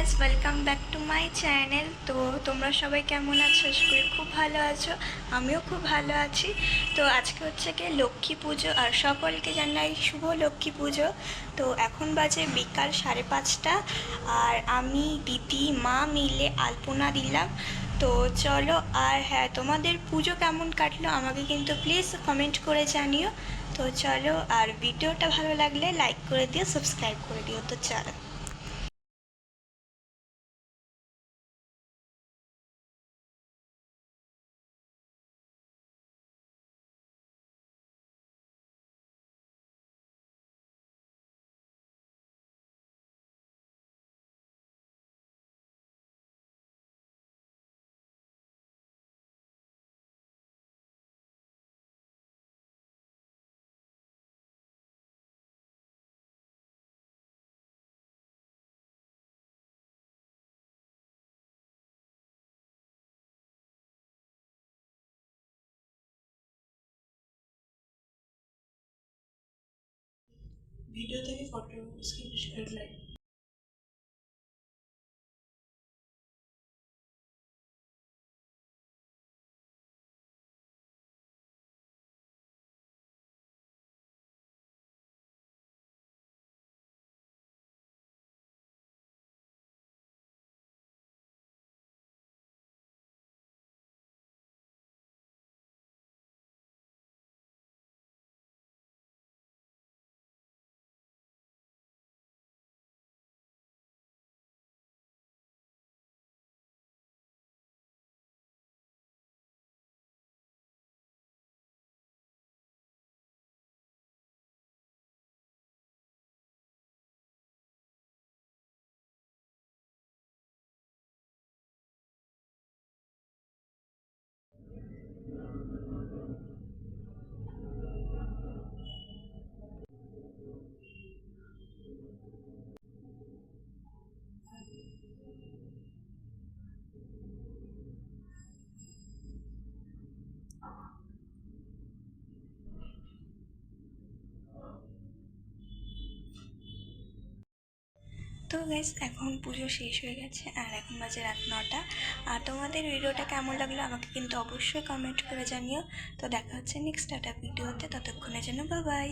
Guys welcome back to my channel তো তোমরা সবাই কেমন আছো? আশা খুব ভালো আছো। আমিও খুব ভালো আছি। তো আজকে হচ্ছে কি লক্ষ্মী পুজো আর সকলকে জানাই শুভ লক্ষ্মী পুজো। তো এখন বাজে বিকাল সাড়ে পাঁচটা আর আমি, দিদি, মা মিলে আলপনা দিলাম। তো চলো আর হ্যাঁ তোমাদের পুজো কেমন কাটলো আমাকে কিন্তু প্লিজ কমেন্ট করে জানিও। তো চলো আর ভিডিওটা ভালো লাগলে লাইক করে দিও সাবস্ক্রাইব করে দিও। তো চলো। वीडियो थे कि फ़ोटो उसकी लाइक তো গাইজ এখন পুজো শেষ হয়ে গেছে আর এখন বাজে রাত নটা। আর তোমাদের ভিডিওটা কেমন লাগল আমাকে কিন্তু অবশ্যই কমেন্ট করে জানিও। তো দেখা হচ্ছে নেক্সট একটা ভিডিওতে ততক্ষণের জন্য বাই